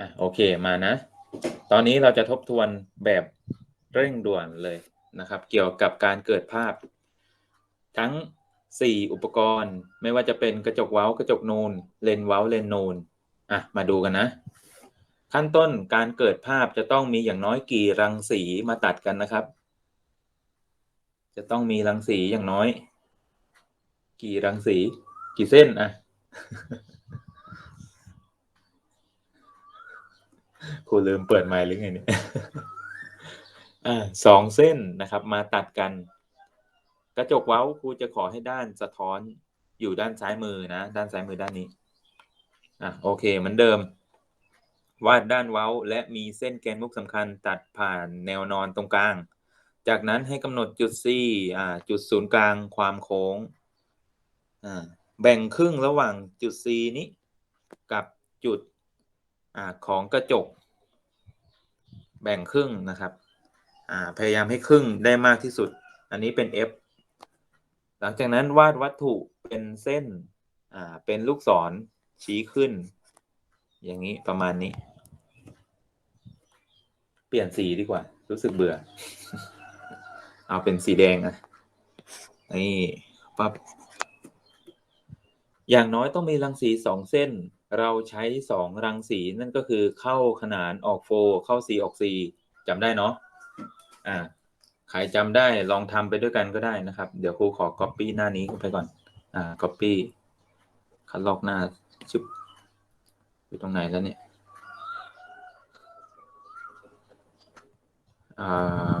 อะโอเคมานะ ตอนนี้เราจะทบทวนแบบเร่งด่วนเลยนะครับ เกี่ยวกับการเกิดภาพ ทั้ง 4 อุปกรณ์ ไม่ว่าจะเป็นกระจกเว้ากระจกนูนเลนเว้าเลนนูนอะมาดูกันนะ ขั้นต้นการเกิดภาพจะต้องมีอย่างน้อยกี่รังสีมาตัดกันนะครับ จะต้องมีรังสีอย่างน้อย กี่รังสี กี่เส้นอะ ครูลืมเปิดไมค์หรือไงเนี่ยอ่าสองเส้นนะครับ มาตัดกัน กระจกเว้าครูจะขอให้ด้านสะท้อนอยู่ด้านซ้ายมือนะ ด้านซ้ายมือด้านนี้ อะโอเคเหมือนเดิม วาดด้านเว้าและมีเส้นแกนมุกสำคัญตัดผ่านแนวนอนตรงกลาง จากนั้นให้กำหนดจุด C อ่า จุดศูนย์กลางความโค้ง อ่า แบ่งครึ่งระหว่างจุด C นี้ กับจุด อของกระจก แบ่งครึ่งนะครับพยายามให้ครึ่งได้มากที่สุด อันนี้เป็น F หลังจากนั้นวาดวัตถุเป็นเส้นเป็นลูกศรชี้ขึ้น อย่างนี้ประมาณนี้ เปลี่ยนสีดีกว่า รู้สึกเบื่อ เอาเป็นสีแดงนะนี่ปั๊บอย่างน้อยต้องมีรังสีสองเส้นเราใช้สองรังสีนั่นก็คือเข้าขนานออกโฟเข้าซีออกซีจำได้เนาะอ่าใครจำได้ลองทำไปด้วยกันก็ได้นะครับ เดี๋ยวครูขอ copy หน้านี้ไปก่อนอ่า copy คัดลอกหน้าชุบอยู่ตรงไหนแล้วเนี่ยอ่า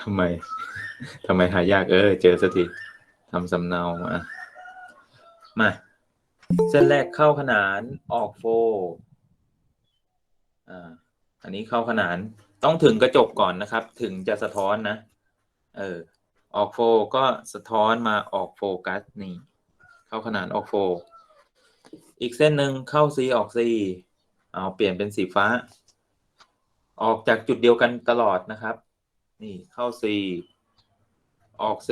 ทำไมทำไมหายากเออ เจอสักทีทำสำเนามา มา เส้นแรกเข้าขนานออกโฟอ่าอันนี้เข้าขนานต้องถึงกระจกก่อนนะครับ ถึงจะสะท้อนนะ เออ ออกโฟก็สะท้อนมาออกโฟกัสนี่ เข้าขนานออกโฟ อีกเส้นหนึ่งเข้า C ออก C เอาเปลี่ยนเป็นสีฟ้า ออกจากจุดเดียวกันตลอดนะครับ นี่เข้า C ออก C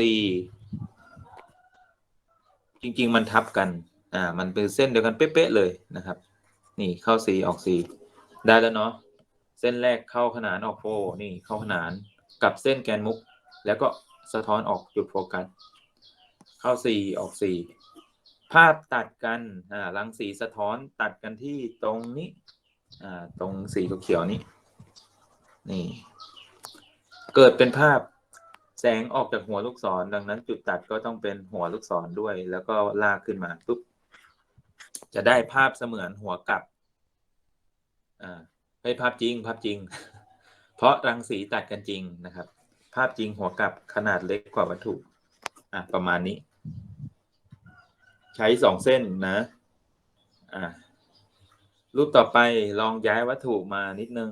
จริง ๆ มันทับกัน อ่า มันเป็นเส้นเดียวกันเป๊ะๆเลยนะครับ นี่เข้า C ออก C ได้แล้วเนาะ เส้นแรกเข้าขนานออกโฟนี่เข้าขนานกับเส้นแกนมุก แล้วก็สะท้อนออกจุดโฟกัส เข้า C ออก C ภาพตัดกันอ่ารังสีสะท้อนตัดกันที่ตรงนี้อ่าตรงสีเขียวนี้ นี่ เกิดเป็นภาพ แสงออกจากหัวลูกศร ดังนั้นจุดตัดก็ต้องเป็นหัวลูกศรด้วย แล้วก็ลากขึ้นมาปุ๊บจะได้ภาพเสมือนหัวกลับ อ่าให้ภาพจริง ภาพจริง เพราะรังสีตัดกันจริงนะครับ ภาพจริงหัวกลับขนาดเล็กกว่าวัตถุ อะประมาณนี้ ใช้สองเส้นนะ อ่ารูปต่อไปลองย้ายวัตถุมานิดนึง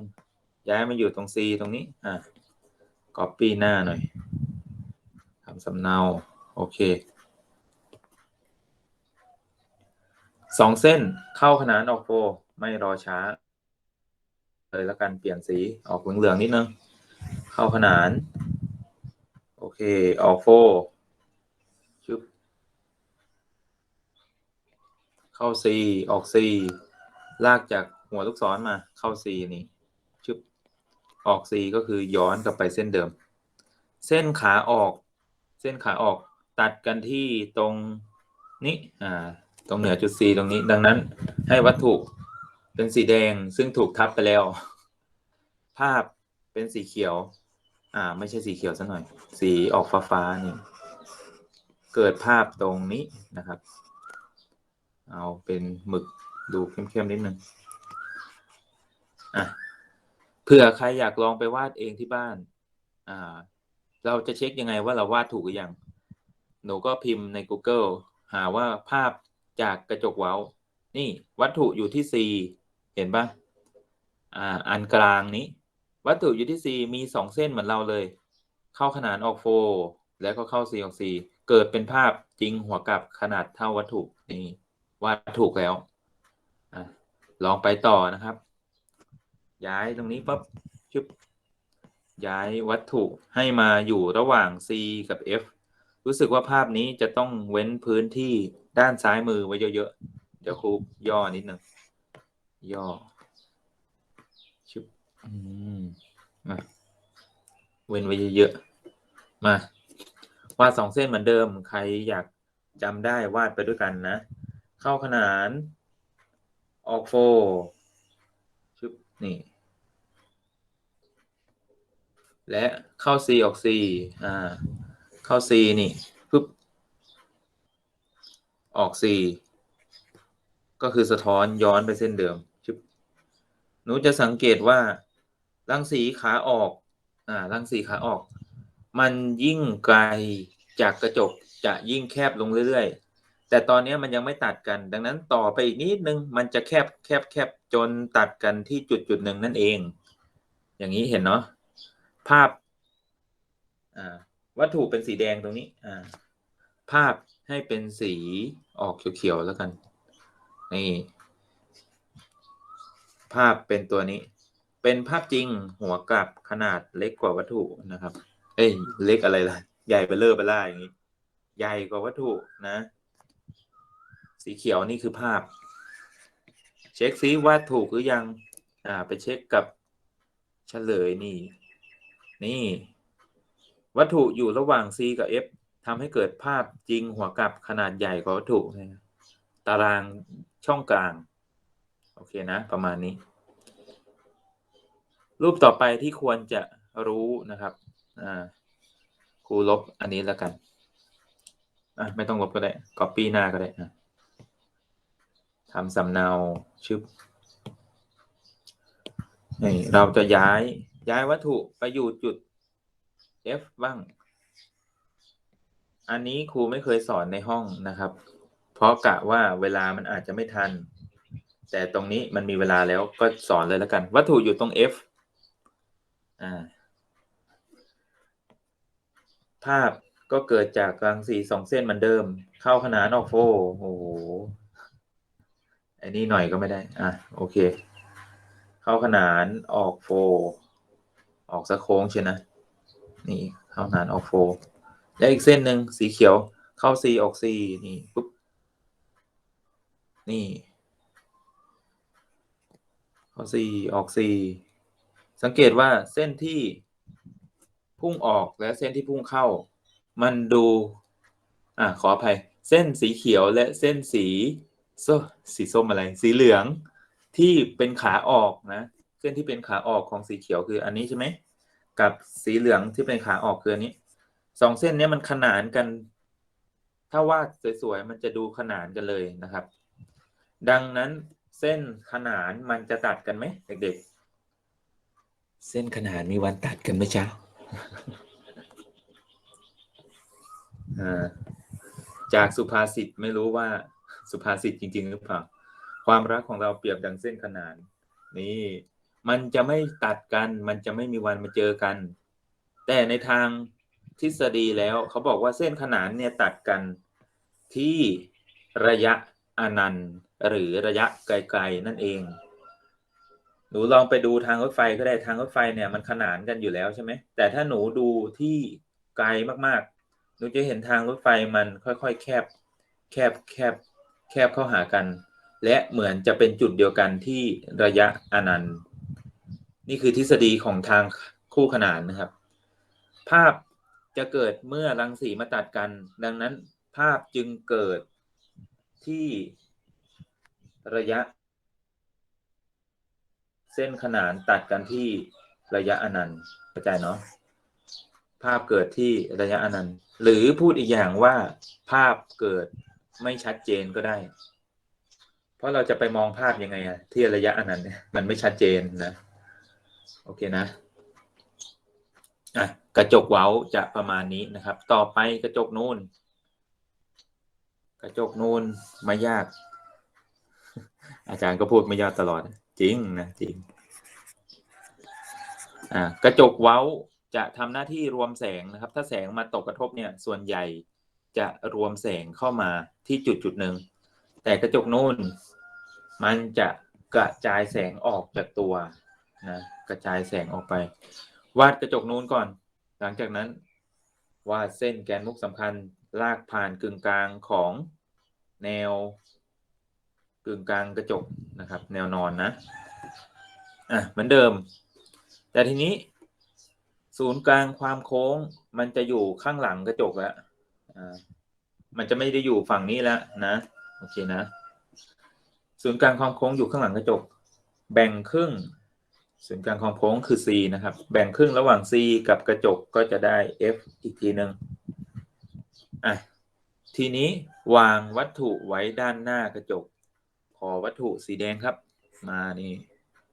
ย้ายมาอยู่ตรง C ตรงนี้ อะ copy หน้าหน่อย สำเนา โอเคสองเส้นเข้าขนานออกโฟไม่รอช้า เลยแล้วกันเปลี่ยนสีออกเหลืองๆนิดนึง เข้าขนาน โอเค ออกโฟชึบเข้า C ออก C ลากจากหัวลูกศรมาเข้า C นี่ชึบออก C ก็คือย้อนกลับไปเส้นเดิม เส้นขาออก เส้นขาออกตัดกันที่ตรงนี้อ่าตรงเหนือจุด C ตรงนี้ ดังนั้นให้วัตถุเป็นสีแดงซึ่งถูกทับไปแล้ว ภาพเป็นสีเขียว อ่า ไม่ใช่สีเขียวซะหน่อย สีออกฟ้าฟ้าๆนี่เกิดภาพตรงนี้นะครับ เอาเป็นหมึกดูเข้มๆนิดนึงอะเผื่อใครอยากลองไปวาดเองที่บ้าน อ่า เราจะเช็คยังไงว่าเราวาดถูกหรือยัง หนูก็พิมพ์ใน Google หาว่าภาพจากกระจกเว้า นี่วัตถุอยู่ที่ C เห็นปะอ่า อันกลางนี้ วัตถุอยู่ที่ C มีสองเส้นเหมือนเราเลย เข้าขนานออกโฟแล้วก็เข้า C ออก C เกิดเป็นภาพจริงหัวกลับขนาดเท่าวัตถุนี่วาดถูกแล้วอะลองไปต่อนะครับ ย้ายตรงนี้ปั๊บชึบ ย้ายวัตถุให้มาอยู่ระหว่าง C กับ F รู้สึกว่าภาพนี้จะต้องเว้นพื้นที่ด้านซ้ายมือไว้เยอะๆ เดี๋ยวครูย่อนิดนึงย่อชุบอืมมาเว้นไว้เยอะๆ มาวาดสองเส้นเหมือนเดิม ใครอยากจำได้วาดไปด้วยกันนะ เข้าขนาน ออกโฟชุบนี่ และเข้า C ออก C อ่า เข้า C นี่ปึ๊บออก C ก็คือสะท้อนย้อนไปเส้นเดิมชุบหนูจะสังเกตว่ารังสีขาออก อ่ารังสีขาออก มันยิ่งไกลจากกระจกจะยิ่งแคบลงเรื่อยๆ แต่ตอนนี้มันยังไม่ตัดกัน ดังนั้นต่อไปอีกนิดนึง มันจะแคบแคบแคบจนตัดกันที่จุดจุดหนึ่งนั่นเอง อย่างนี้เห็นเนาะ ภาพวัตถุเป็นสีแดงตรงนี้ภาพให้เป็นสีออกเขียวๆแล้วกัน นี่ ภาพเป็นตัวนี้ เป็นภาพจริงหัวกลับขนาดเล็กกว่าวัตถุนะครับ เอ้ยเล็กอะไรล่ะ ใหญ่ไปเลื่อไปล่าอย่างนี้ ใหญ่กว่าวัตถุนะ สีเขียวนี่คือภาพ เช็คซิว่าถูกหรือยัง อ่า ไปเช็คกับเฉลยนี่ นี่ วัตถุอยู่ระหว่าง C กับ F ทำให้เกิดภาพจริงหัวกลับขนาดใหญ่กว่าวัตถุนะตารางช่องกลาง โอเคนะ ประมาณนี้ รูปต่อไปที่ควรจะรู้นะครับอ่าครูลบอันนี้แล้วกันอะไม่ต้องลบก็ได้ copy หน้าก็ได้นะทำสำเนาชึบนี่เราจะย้าย ย้ายวัตถุไปอยู่จุด F บ้าง อันนี้ครูไม่เคยสอนในห้องนะครับ เพราะกะว่าเวลามันอาจจะไม่ทัน แต่ตรงนี้มันมีเวลาแล้วก็สอนเลยแล้วกัน วัตถุอยู่ตรง F อ่า ภาพก็เกิดจากรังสีสองเส้นเหมือนเดิม เข้าขนานออกโฟโอ้โหอันนี้หน่อยก็ไม่ได้ อะ โอเค เข้าขนานออกโฟ ออกสะโค้งใช่นะ นี่เข้านานออกโฟและอีกเส้นหนึ่งสีเขียวเข้า C ออก C นี่ปุ๊บ นี่ เข้า C ออก C สังเกตว่าเส้นที่พุ่งออกและเส้นที่พุ่งเข้า มันดู อ่าขออภัย เส้นสีเขียวและเส้นสีส้มสีส้มอะไร สีเหลืองที่เป็นขาออกนะ เส้นที่เป็นขาออกของสีเขียวคืออันนี้ใช่ไหมกับสีเหลืองที่เป็นขาออกคืออันนี้สองเส้นนี้มันขนานกัน ถ้าวาดสวยๆมันจะดูขนานกันเลยนะครับ ดังนั้นเส้นขนานมันจะตัดกันไหมเด็กๆ เส้นขนานมีวันตัดกันไหมจ๊ะอ่าจากสุภาษิตไม่รู้ว่าสุภาษิตจริง ๆ หรือเปล่า ความรักของเราเปรียบดังเส้นขนาน นี่ มันจะไม่ตัดกัน มันจะไม่มีวันมาเจอกัน แต่ในทางทฤษฎีแล้วเขาบอกว่าเส้นขนานเนี่ยตัดกันที่ระยะอนันต์ หรือระยะไกลๆนั่นเอง หนูลองไปดูทางรถไฟก็ได้ทางรถไฟเนี่ยมันขนานกันอยู่แล้วใช่ไหมแต่ถ้าหนูดูที่ไกลมากๆ หนูจะเห็นทางรถไฟมันค่อยๆแคบ แคบแคบแคบเข้าหากัน และเหมือนจะเป็นจุดเดียวกันที่ระยะอนันต์ นี่คือทฤษฎีของทางคู่ขนานนะครับ ภาพจะเกิดเมื่อรังสีมาตัดกัน ดังนั้นภาพจึงเกิดที่ระยะ เส้นขนานตัดกันที่ระยะอนันต์เข้าใจเนาะภาพเกิดที่ระยะอนันต์ หรือพูดอีกอย่างว่าภาพเกิดไม่ชัดเจนก็ได้ เพราะเราจะไปมองภาพยังไงอะที่ระยะอนันต์เนี่ยมันไม่ชัดเจนนะ โอเคนะอะกระจกเว้าจะประมาณนี้นะครับ ต่อไปกระจกนูนกระจกนูนไม่ยาก อาจารย์ก็พูดไม่ยากตลอด จริงนะจริงอ่ากระจกเว้าจะทำหน้าที่รวมแสงนะครับ ถ้าแสงมาตกกระทบเนี่ย ส่วนใหญ่จะรวมแสงเข้ามาที่จุดจุดหนึ่ง แต่กระจกนูนมันจะกระจายแสงออกจากตัว นะกระจายแสงออกไป วาดกระจกนู้นก่อน หลังจากนั้นวาดเส้นแกนมุกสำคัญลากผ่านกึ่งกลางของแนวกึ่งกลางกระจกนะครับ แนวนอนนะอะเหมือนเดิม แต่ทีนี้ ศูนย์กลางความโค้งมันจะอยู่ข้างหลังกระจกแล้วอ่ามันจะไม่ได้อยู่ฝั่งนี้แล้วนะโอเคนะ ศูนย์กลางความโค้งอยู่ข้างหลังกระจก แบ่งครึ่ง ศูนย์กลางความโค้งคือ c นะครับ แบ่งครึ่งระหว่าง c กับกระจกก็จะได้ f อีกทีหนึ่งอะทีนี้วางวัตถุไว้ด้านหน้ากระจก ขอวัตถุสีแดงครับ มานี่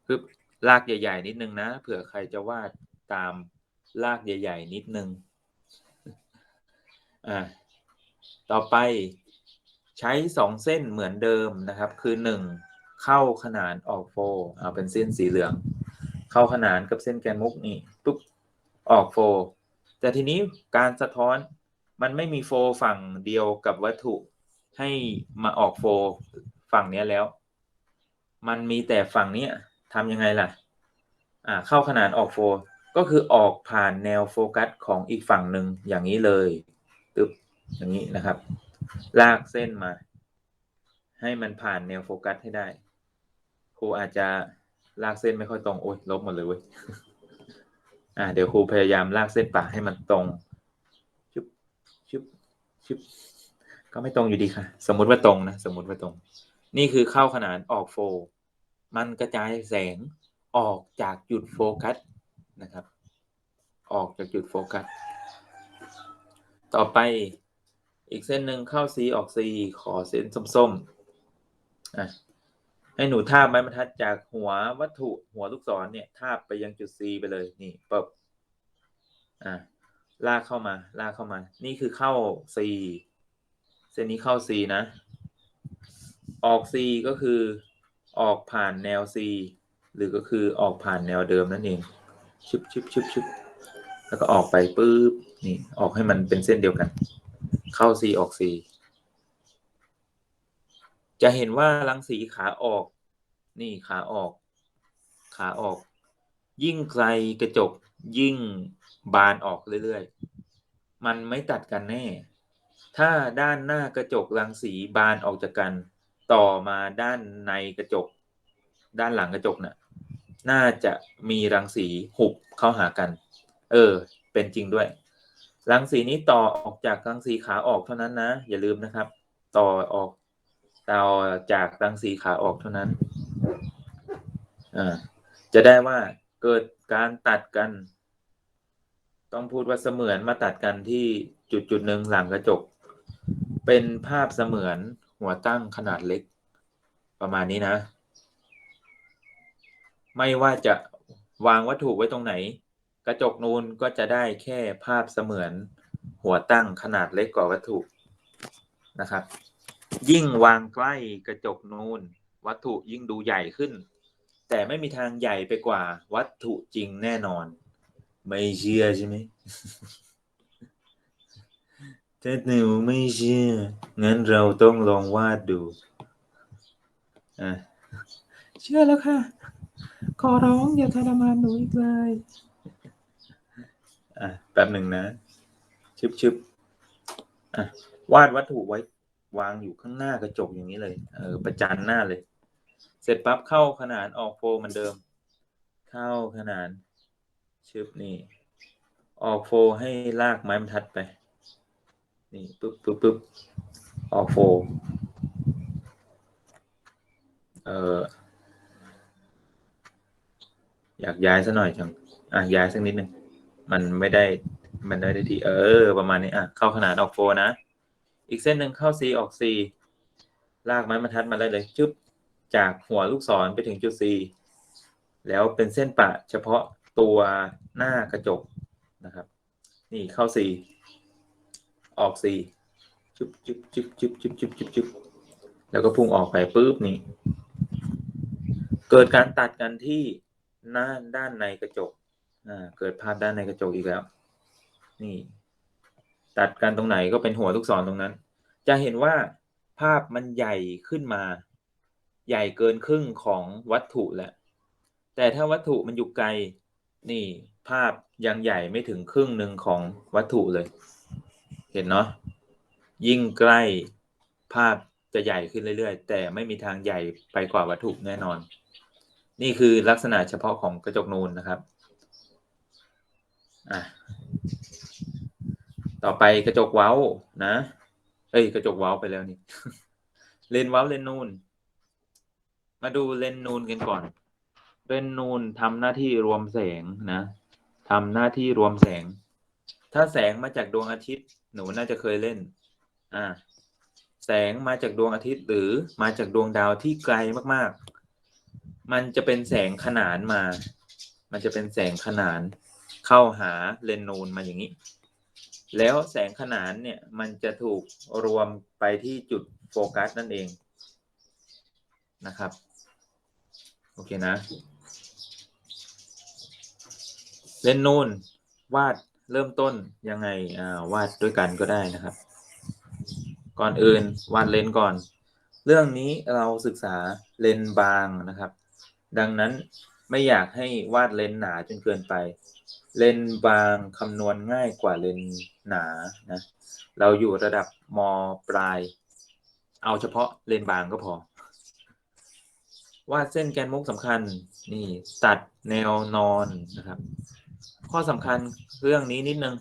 ปึ๊บลากใหญ่ ๆ นิดนึงนะเผื่อใครจะวาดตามลากใหญ่ ๆ นิดนึงอ่าต่อไปใช้สองเส้นเหมือนเดิมนะครับ คือหนึ่งเข้าขนานออกโฟเอาเป็นเส้นสีเหลือง เข้าขนานกับเส้นแกนมุกนี่ปุ๊บออกโฟแต่ทีนี้การสะท้อนมันไม่มีโฟฝั่งเดียวกับวัตถุให้มาออกโฟฝั่งนี้แล้ว มันมีแต่ฝั่งนี้ทำยังไงล่ะ อ่า เข้าขนานออกโฟก็คือออกผ่านแนวโฟกัสของอีกฝั่งหนึ่งอย่างนี้เลยตึบอย่างนี้นะครับ ลากเส้นมา ให้มันผ่านแนวโฟกัสให้ได้ ครูอาจจะ ลากเส้นไม่ค่อยตรงโอ้ยลบหมดเลยเว้ยอ่าเดี๋ยวครูพยายามลากเส้นปากให้มันตรงชุบชุบชุบก็ไม่ตรงอยู่ดีค่ะ สมมุติว่าตรงนะสมมุติว่าตรง นี่คือเข้าขนานออกโฟ มันกระจายแสงออกจากจุดโฟกัสนะครับ ออกจากจุดโฟกัส ต่อไปอีกเส้นหนึ่งเข้า C ออก C ขอเส้นส้มๆอะ ให้หนูทาบไม้บรรทัดจากหัววัตถุหัวลูกศรเนี่ยทาบไปยังจุด C ไปเลยนี่ปึ๊บอะลากเข้ามาลากเข้ามา นี่คือเข้า C เส้นนี้เข้า C นะ ออก C ก็คือออกผ่านแนว C หรือก็คือออกผ่านแนวเดิมนั่นเองชึบชึบชึบชึบแล้วก็ออกไปปุ๊บนี่ออกให้มันเป็นเส้นเดียวกัน เข้า C ออก C จะเห็นว่ารังสีขาออก นี่ขาออก ขาออก ยิ่งไกลกระจก ยิ่งบานออกเรื่อยๆ มันไม่ตัดกันแน่ ถ้าด้านหน้ากระจกรังสีบานออกจากกัน ต่อมาด้านในกระจก ด้านหลังกระจกน่ะ น่าจะมีรังสีหุบเข้าหากัน เออ เป็นจริงด้วย รังสีนี้ต่อออกจากรังสีขาออกเท่านั้นนะ อย่าลืมนะครับ ต่อออก ต่อจากรังสีขาออกเท่านั้นอ่าจะได้ว่าเกิดการตัดกัน ต้องพูดว่าเสมือนมาตัดกันที่จุดจุดหนึ่งหลังกระจก เป็นภาพเสมือนหัวตั้งขนาดเล็ก ประมาณนี้นะ ไม่ว่าจะวางวัตถุไว้ตรงไหน กระจกนูนก็จะได้แค่ภาพเสมือนหัวตั้งขนาดเล็กกว่าวัตถุนะครับ ยิ่งวางใกล้กระจกนูนวัตถุยิ่งดูใหญ่ขึ้น แต่ไม่มีทางใหญ่ไปกว่า วัตถุจริงแน่นอน ไม่เชื่อใช่ไหมถ้าหนูไม่เชื่องั้นเราต้องลองวาดดูอะเชื่อแล้วค่ะ ขอร้องอย่าทรมานหนูอีกเลยอะแป๊บหนึ่งนะชึบชึบอะวาดวัตถุไว้ วางอยู่ข้างหน้ากระจกอย่างนี้เลย เออ ประจันหน้าเลย เสร็จปั๊บเข้าขนานออกโฟเหมือนเดิม เข้าขนานชึบนี่ ออกโฟให้ลากไม้บรรทัดไป นี่ปึ๊บปึ๊บปึ๊บออกโฟ เอออยากย้ายซะหน่อยจัง อะย้ายสักนิดหนึ่ง มันไม่ได้ มันไม่ได้ทีเออ ประมาณนี้ อะ เข้าขนานออกโฟนะ อีกเส้นหนึ่งเข้า C ออก C ลากไม้บรรทัดมาได้เลยจุ๊บจากหัวลูกศรไปถึงจุด C แล้วเป็นเส้นปะเฉพาะตัวหน้ากระจกนะครับ นี่เข้า C ออก C จุ๊บจุ๊บจุ๊บจุ๊บจุ๊บจุ๊บจุ๊บจุ๊บแล้วก็พุ่งออกไปปุ๊บนี่ เกิดการตัดกันที่หน้าด้านในกระจกอ่าเกิดภาพด้านในกระจกอีกแล้ว นี่ ตัดกันตรงไหนก็เป็นหัวลูกศรตรงนั้น จะเห็นว่าภาพมันใหญ่ขึ้นมา ใหญ่เกินครึ่งของวัตถุแล้วแต่ถ้าวัตถุมันอยู่ไกลนี่ภาพยังใหญ่ไม่ถึงครึ่งหนึ่งของวัตถุเลย เห็นเนาะยิ่งใกล้ภาพจะใหญ่ขึ้นเรื่อยๆ แต่ไม่มีทางใหญ่ไปกว่าวัตถุแน่นอน นี่คือลักษณะเฉพาะของกระจกนูนนะครับอะ ต่อไปกระจกเว้านะ เอ้ย กระจกเว้าไปแล้วนี่ เลนเว้าเลนนูน มาดูเลนนูนกันก่อน เลนนูนทำหน้าที่รวมแสงนะทำหน้าที่รวมแสง ถ้าแสงมาจากดวงอาทิตย์ หนูน่าจะเคยเล่น อ่า แสงมาจากดวงอาทิตย์ หรือมาจากดวงดาวที่ไกลมากๆ มันจะเป็นแสงขนานมา มันจะเป็นแสงขนาน เข้าหาเลนนูนมาอย่างนี้ แล้วแสงขนานเนี่ยมันจะถูกรวมไปที่จุดโฟกัสนั่นเองนะครับ โอเคนะ เลนนูนวาดเริ่มต้นยังไงวาดด้วยกันก็ได้นะครับ ก่อนอื่นวาดเลนก่อน เรื่องนี้เราศึกษาเลนบางนะครับ ดังนั้นไม่อยากให้วาดเลนหนาจนเกินไป เลนบางคำนวณง่ายกว่าเลนหนานะ เราอยู่ระดับมปลาย เอาเฉพาะเลนบางก็พอ วาดเส้นแกนมุกสำคัญนี่ตัดแนวนอนนะครับ ข้อสำคัญเรื่องนี้นิดนึง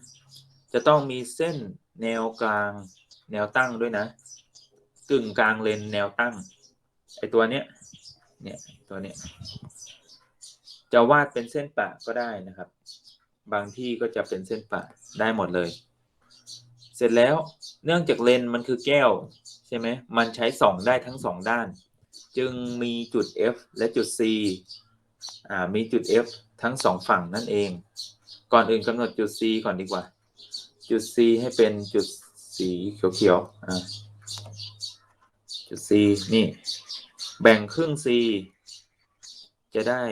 จะต้องมีเส้นแนวกลางแนวตั้งด้วยนะ กึ่งกลางเลนแนวตั้งไอตัวเนี้ยเนี่ยตัวเนี้ยจะวาดเป็นเส้นปะก็ได้นะครับ บางที่ก็จะเป็นเส้นปะได้หมดเลย เสร็จแล้วเนื่องจากเลนมันคือแก้ว ใช่ไหมมันใช้ส่องได้ทั้งสองด้าน จึงมีจุด F และจุด C อ่ามีจุด F ทั้งสองฝั่งนั่นเอง ก่อนอื่นกำหนดจุด C ก่อนดีกว่า จุด C ให้เป็นจุดสีเขียวๆอ่าจุด C นี่ แบ่งครึ่ง C จะได้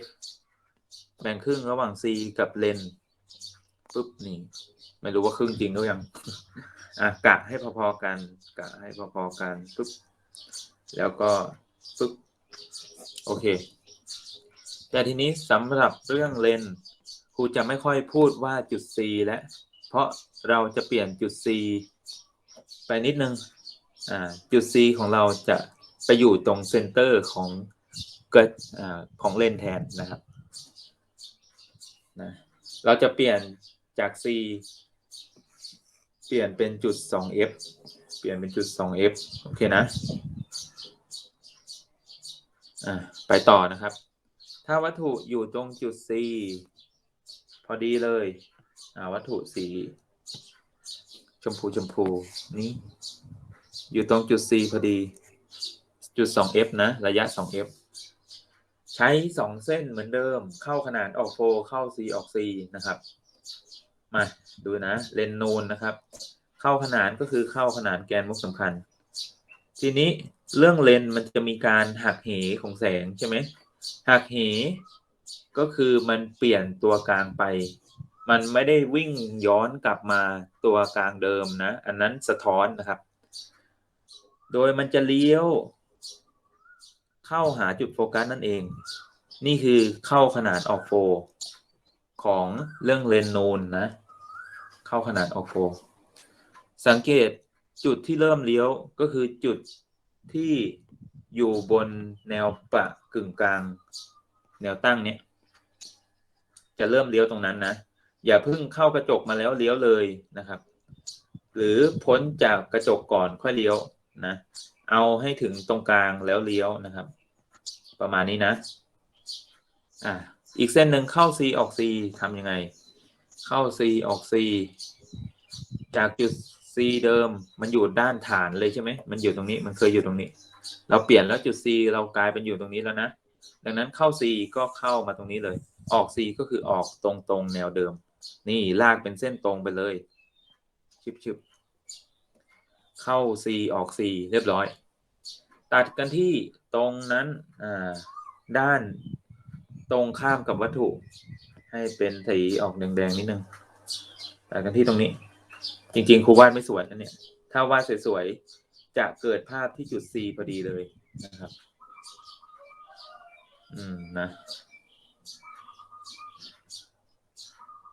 F แบ่งครึ่งระหว่าง C กับเลนปุ๊บนี่ ไม่รู้ว่าครึ่งจริงหรือยังอะกะให้พอๆกันกะให้พอๆกันปุ๊บแล้วก็ปึ๊บโอเค แต่ทีนี้สำหรับเรื่องเลนครูจะไม่ค่อยพูดว่าจุด C แล้วเพราะเราจะเปลี่ยนจุด C ไปนิดนึงอ่าจุด C ของเราจะไปอยู่ตรงเซนเตอร์ของเกิดอ่าของเลนแทนนะครับ นะเราจะเปลี่ยนจาก C เปลี่ยนเป็นจุด 2f เปลี่ยนเป็นจุด 2f โอเคนะอ่าไปต่อนะครับ ถ้าวัตถุอยู่ตรงจุด C พอดีเลยอ่าวัตถุสีชมพูชมพูนี้ อยู่ตรงจุด C พอดี จุด 2f นะ ระยะ 2f ใช้ 2 เส้นเหมือนเดิม เข้าขนานออกโฟเข้า C ออก C นะครับ มา ดูนะเลนนูนนะครับ เข้าขนานก็คือเข้าขนานแกนมุกสำคัญ ทีนี้เรื่องเลนมันจะมีการหักเหของแสงใช่ไหมหักเหก็คือมันเปลี่ยนตัวกลางไป มันไม่ได้วิ่งย้อนกลับมาตัวกลางเดิมนะ อันนั้นสะท้อนนะครับ โดยมันจะเลี้ยว เข้าหาจุดโฟกัสนั่นเอง นี่คือเข้าขนาดออกโฟ ของเรื่องเลนนูนนะ เข้าขนาดออกโฟ สังเกตจุดที่เริ่มเลี้ยวก็คือจุดที่อยู่บนแนวปะกึ่งกลาง แนวตั้งเนี้ยจะเริ่มเลี้ยวตรงนั้นนะอย่าเพิ่งเข้ากระจกมาแล้วเลี้ยวเลยนะครับ หรือพ้นจากกระจกก่อนค่อยเลี้ยวนะ เอาให้ถึงตรงกลางแล้วเลี้ยวนะครับ ประมาณนี้นะ อ่าอีกเส้นหนึ่งเข้า C ออก C ทำยังไง เข้า C ออก C จากจุด C เดิมมันอยู่ด้านฐานเลยใช่ไหม มันอยู่ตรงนี้ มันเคยอยู่ตรงนี้ เราเปลี่ยนแล้วจุด C เรากลายเป็นอยู่ตรงนี้แล้วนะ ดังนั้นเข้า C ก็เข้ามาตรงนี้เลย ออก C ก็คือออกตรงตรงแนวเดิม นี่ลากเป็นเส้นตรงไปเลยชิบชิบ เข้า C ออก C เรียบร้อย ตัดกันที่ตรงนั้นด้านตรงข้ามกับวัตถุ ให้เป็นสีออกแดงๆนิดนึงตัดกันที่ตรงนี้ จริงๆครูวาดไม่สวยนะเนี่ย ถ้าวาดสวยๆจะเกิดภาพที่จุด C พอดีเลยนะครับ อืมนะ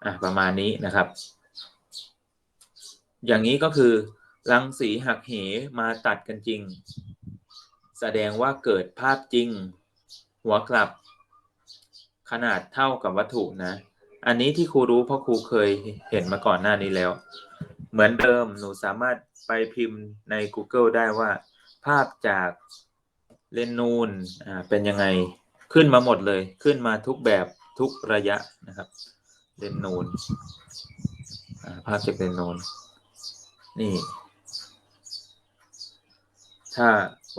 อะประมาณนี้นะครับ อย่างนี้ก็คือ รังสีหักเหมาตัดกันจริง แสดงว่าเกิดภาพจริง หัวกลับ ขนาดเท่ากับวัตถุนะ อันนี้ที่ครูรู้เพราะครูเคยเห็นมาก่อนหน้านี้แล้ว เหมือนเดิมหนูสามารถไปพิมพ์ใน Google ได้ว่า ภาพจากเลนส์นูนอ่าเป็นยังไงขึ้นมาหมดเลย ขึ้นมาทุกแบบทุกระยะนะครับ เลนส์นูนภาพจากเลนส์นูนนี่ ถ้า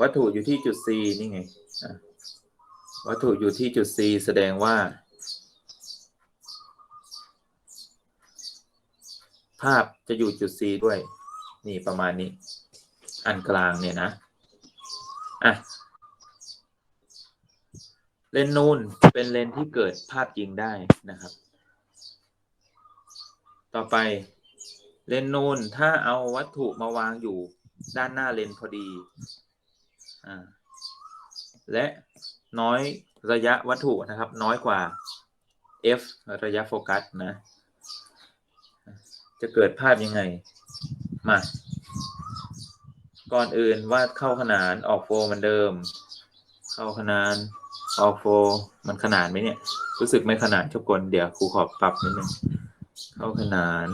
วัตถุอยู่ที่จุด C นี่ไงวัตถุอยู่ที่จุด C แสดงว่า ภาพจะอยู่จุด C ด้วย นี่ประมาณนี้ อันกลางเนี่ยนะ อะ เลนนูนเป็นเลนที่เกิดภาพจริงได้นะครับ ต่อไปเลนนูนถ้าเอาวัตถุมาวางอยู่ ด้านหน้าเลนพอดีอและน้อยระยะวัตถุนะครับ น้อยกว่า f ระยะโฟกัสนะ จะเกิดภาพยังไง มา ก่อนอื่นวาดเข้าขนานออกโฟเหมือนเดิม เข้าขนานออกโฟมันขนานไหมเนี่ย รู้สึกไม่ขนานทุกคนเดี๋ยวครูขอปรับนิดนึง เข้าขนาน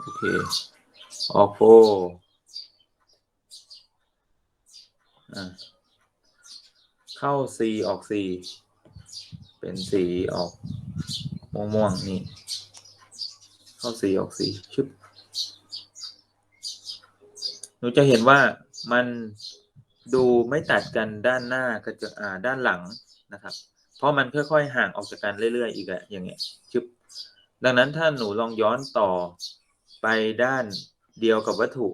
โอเค ออกโฟเข้า C ออก C เป็นสีออกม่วงๆนี่ เข้า C ออก C ชึบหนูจะเห็นว่ามันดูไม่ตัดกันด้านหน้ากับจะอ่าด้านหลังนะครับ เพราะมันค่อยๆห่างออกจากกันเรื่อยๆอีกอะอย่างเงี้ยชึบดังนั้นถ้าหนูลองย้อนต่อไปด้าน เดียวกับวัตถุ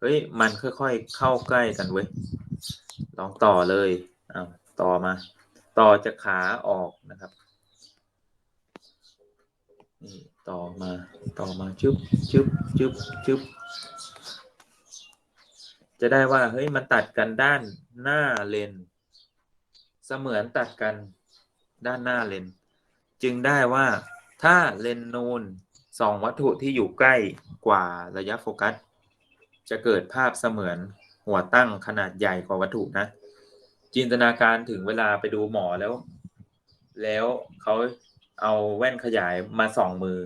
เฮ้ย มันค่อยๆเข้าใกล้กันเว้ย ลองต่อเลยอ้าต่อมา ต่อจากขาออกนะครับนี่ต่อมา ต่อมาชึบชึบชึบชึบจะได้ว่า เฮ้ย มันตัดกันด้านหน้าเลน เสมือนตัดกันด้านหน้าเลน จึงได้ว่าถ้าเลนนูน สองวัตถุที่อยู่ใกล้กว่าระยะโฟกัส จะเกิดภาพเสมือนหัวตั้งขนาดใหญ่กว่าวัตถุนะ จินตนาการถึงเวลาไปดูหมอแล้ว แล้วเขาเอาแว่นขยายมาส่องมือ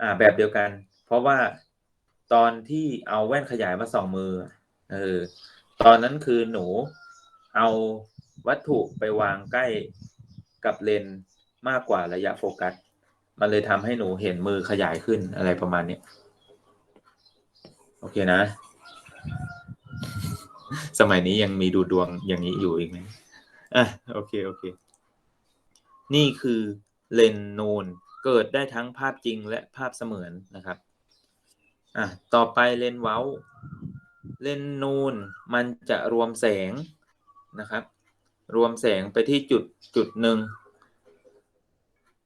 อ่า แบบเดียวกัน เพราะว่าตอนที่เอาแว่นขยายมาส่องมือ เออ ตอนนั้นคือหนูเอาวัตถุไปวางใกล้กับเลนมากกว่าระยะโฟกัส มันเลยทำให้หนูเห็นมือขยายขึ้นอะไรประมาณเนี้ยโอเคนะ สมัยนี้ยังมีดูดวงอย่างนี้อยู่อีกไหมอะโอเคโอเค นี่คือเลนส์นูนเกิดได้ทั้งภาพจริงและภาพเสมือนนะครับอะต่อไปเลนเว้า เลนส์นูนมันจะรวมแสงนะครับ รวมแสงไปที่จุดจุดหนึ่ง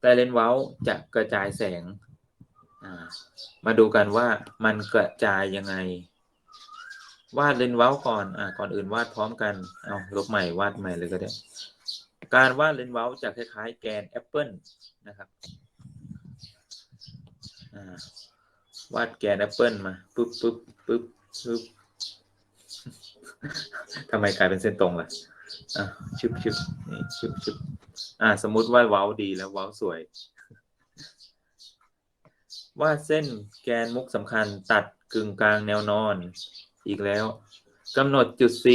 แต่เลนส์เว้าจะกระจายแสง มาดูกันว่ามันกระจายยังไง วาดเลนส์เว้าก่อนอ่าก่อนอื่นวาดพร้อมกัน เอาลบใหม่วาดใหม่เลยก็ได้ การวาดเลนส์เว้าจะคล้ายๆ แกนแอปเปิลนะครับวาดแกนแอปเปิลมาปึ๊บปึ๊บปึ๊บปึ๊บทำไมกลายเป็นเส้นตรงล่ะ อะชึบชึบนี่ชึบชึบอ่าสมมุติว่าเว้าดีแล้วเว้าสวย วาดเส้นแกนมุกสำคัญตัดกึ่งกลางแนวนอน อีกแล้วกำหนดจุด C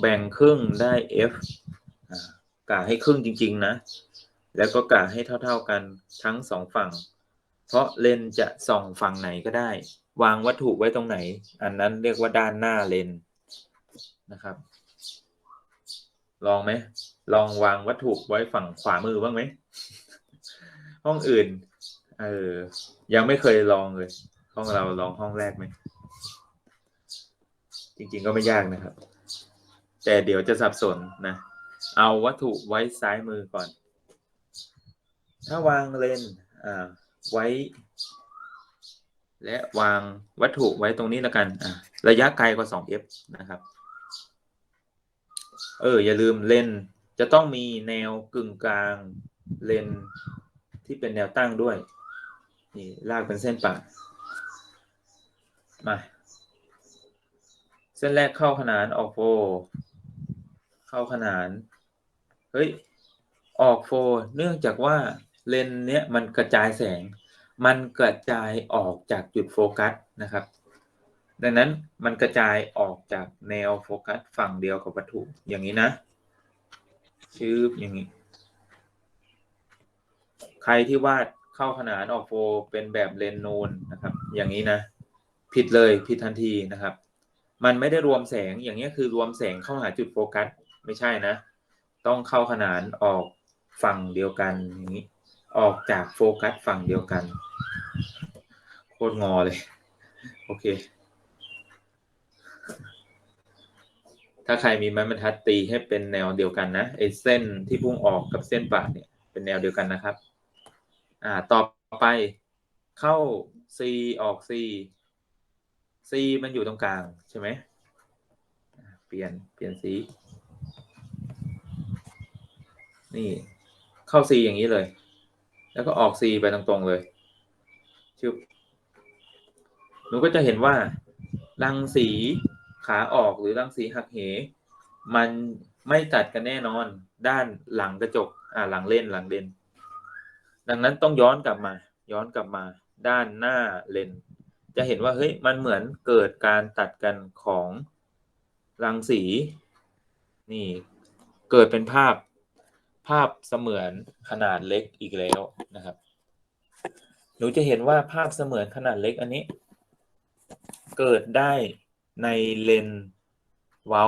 แบ่งครึ่งได้ F อ่ากะให้ครึ่งจริง ๆ นะ แล้วก็กะให้เท่า ๆกันทั้งสองฝั่ง เพราะเลนจะส่องฝั่งไหนก็ได้ วางวัตถุไว้ตรงไหน อันนั้นเรียกว่าด้านหน้าเลนนะครับ ลองไหม ลองวางวัตถุไว้ฝั่งขวามือบ้างไหม ห้องอื่น เออ ยังไม่เคยลองเลย ห้องเราลองห้องแรกไหม จริงๆก็ไม่ยากนะครับ แต่เดี๋ยวจะสับสนนะ เอาวัตถุไว้ซ้ายมือก่อน ถ้าวางเลนส์อ่า ไว้ และวางวัตถุไว้ตรงนี้แล้วกัน อ่าระยะไกลกว่า 2f นะครับ เออ อย่าลืมเลนจะต้องมีแนวกึ่งกลางเลนที่เป็นแนวตั้งด้วย นี่ลากเป็นเส้นปะมา เส้นแรกเข้าขนานออกโฟ เข้าขนาน เฮ้ย ออกโฟ เนื่องจากว่าเลนเนี้ยมันกระจายแสง มันกระจายออกจากจุดโฟกัสนะครับ ดังนั้นมันกระจายออกจากแนวโฟกัสฝั่งเดียวกับวัตถุอย่างนี้นะชื่ออย่างนี้ ใครที่วาดเข้าขนานออกโฟเป็นแบบเลนนูนนะครับ อย่างนี้นะ ผิดเลยผิดทันทีนะครับ มันไม่ได้รวมแสงอย่างนี้คือรวมแสงเข้าหาจุดโฟกัสไม่ใช่นะ ต้องเข้าขนานออกฝั่งเดียวกันอย่างนี้ ออกจากโฟกัสฝั่งเดียวกัน โคตรงอเลย โอเค ถ้าใครมีไม้บรรทัดตีให้เป็นแนวเดียวกันนะไอ้เส้นที่พุ่งออกกับเส้นปาดเนี่ยเป็นแนวเดียวกันนะครับ อ่า ต่อไปเข้า C ออก C C มันอยู่ตรงกลางใช่ไหมเปลี่ยนเปลี่ยนสี นี่เข้า C อย่างนี้เลย แล้วก็ออก C ไปตรงๆเลยชึบหนูก็จะเห็นว่ารังสี ขาออกหรือรังสีหักเห มันไม่ตัดกันแน่นอนด้านหลังกระจกอ่าหลังเล่นหลังเลนดังนั้นต้องย้อนกลับมา ย้อนกลับมาด้านหน้าเลนจะเห็นว่าเฮ้ยมันเหมือนเกิดการตัดกันของรังสีนี่เกิดเป็นภาพภาพเสมือนขนาดเล็กอีกแล้วนะครับ หนูจะเห็นว่าภาพเสมือนขนาดเล็กอันนี้ เกิดได้ ในเลนเว้า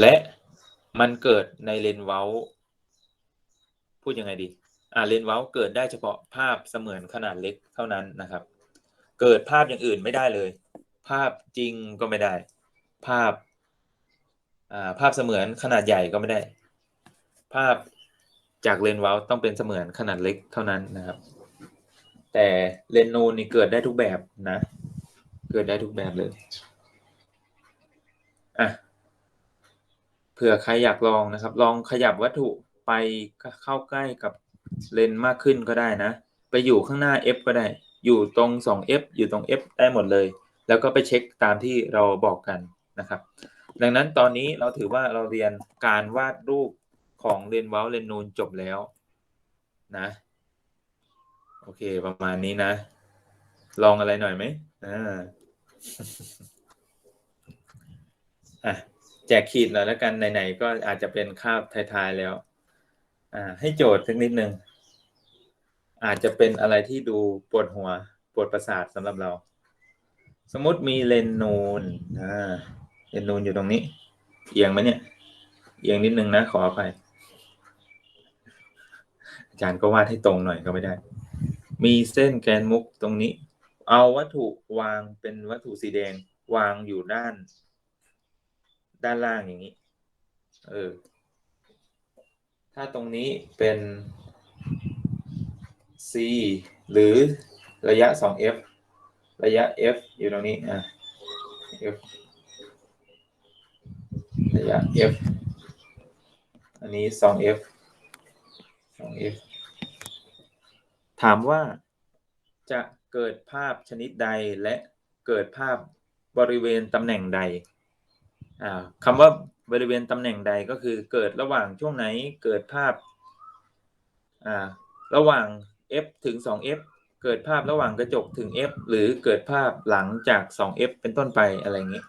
และมันเกิดในเลนเว้า พูดยังไงดีอ่าเลนเว้าเกิดได้เฉพาะภาพเสมือนขนาดเล็กเท่านั้นนะครับ เกิดภาพอย่างอื่นไม่ได้เลย ภาพจริงก็ไม่ได้ ภาพอ่าภาพเสมือนขนาดใหญ่ก็ไม่ได้ ภาพจากเลนเว้าต้องเป็นเสมือนขนาดเล็กเท่านั้นนะครับ แต่เลนนูนนี่เกิดได้ทุกแบบนะ กิดได้ทุกแบบเลย อะ เผื่อใครอยากลองนะครับ ลองขยับวัตถุไปเข้าใกล้กับเลนมากขึ้นก็ได้นะ ไปอยู่ข้างหน้า f ก็ได้ อยู่ตรง 2f อยู่ตรง f ได้หมดเลย แล้วก็ไปเช็คตามที่เราบอกกันนะครับ ดังนั้นตอนนี้เราถือว่าเราเรียนการวาดรูปของเลนเว้าเลนนูนจบแล้วนะ โอเคประมาณนี้นะ ลองอะไรหน่อยไหมอ่า อะแจกขีดหน่อยแล้วกันไหนๆก็อาจจะเป็นคาบท้ายๆแล้ว อ่า ให้โจทย์สักนิดนึงอาจจะเป็นอะไรที่ดูปวดหัว ปวดประสาทสำหรับเรา สมมติมีเลนนูนอ่าเลนนูนอยู่ตรงนี้ เอียงไหมเนี่ยเอียงนิดนึงนะขออภัยอาจารย์ก็วาดให้ตรงหน่อยก็ไม่ได้ มีเส้นแกนมุกตรงนี้ เอาวัตถุวางเป็นวัตถุสีแดงวางอยู่ด้าน ด้านล่างอย่างนี้ เออ ถ้าตรงนี้เป็น c หรือระยะ 2f ระยะ f อยู่ตรงนี้อะ f ระยะ f อันนี้ 2f 2f ถามว่าจะ เกิดภาพชนิดใดและเกิดภาพบริเวณตำแหน่งใดคำว่าบริเวณตำแหน่งใดก็คือเกิดระหว่างช่วงไหนเกิดภาพระหว่าง f ถึง 2f เกิดภาพระหว่างกระจกถึง f หรือเกิดภาพหลังจาก 2f เป็นต้นไปอะไรอย่างนี้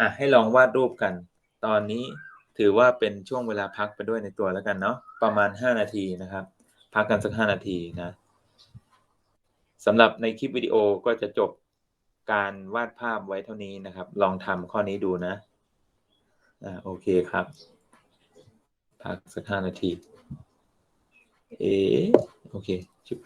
อะให้ลองวาดรูปกัน ตอนนี้ถือว่าเป็นช่วงเวลาพักไปด้วยในตัวแล้วกันเนาะประมาณ 5 นาทีนะครับ พักกันสัก 5 นาทีนะ สำหรับในคลิปวิดีโอก็จะจบการวาดภาพไว้เท่านี้นะครับ ลองทำข้อนี้ดูนะอ่าโอเคครับพักสักห้านาที เอโอเคชุบ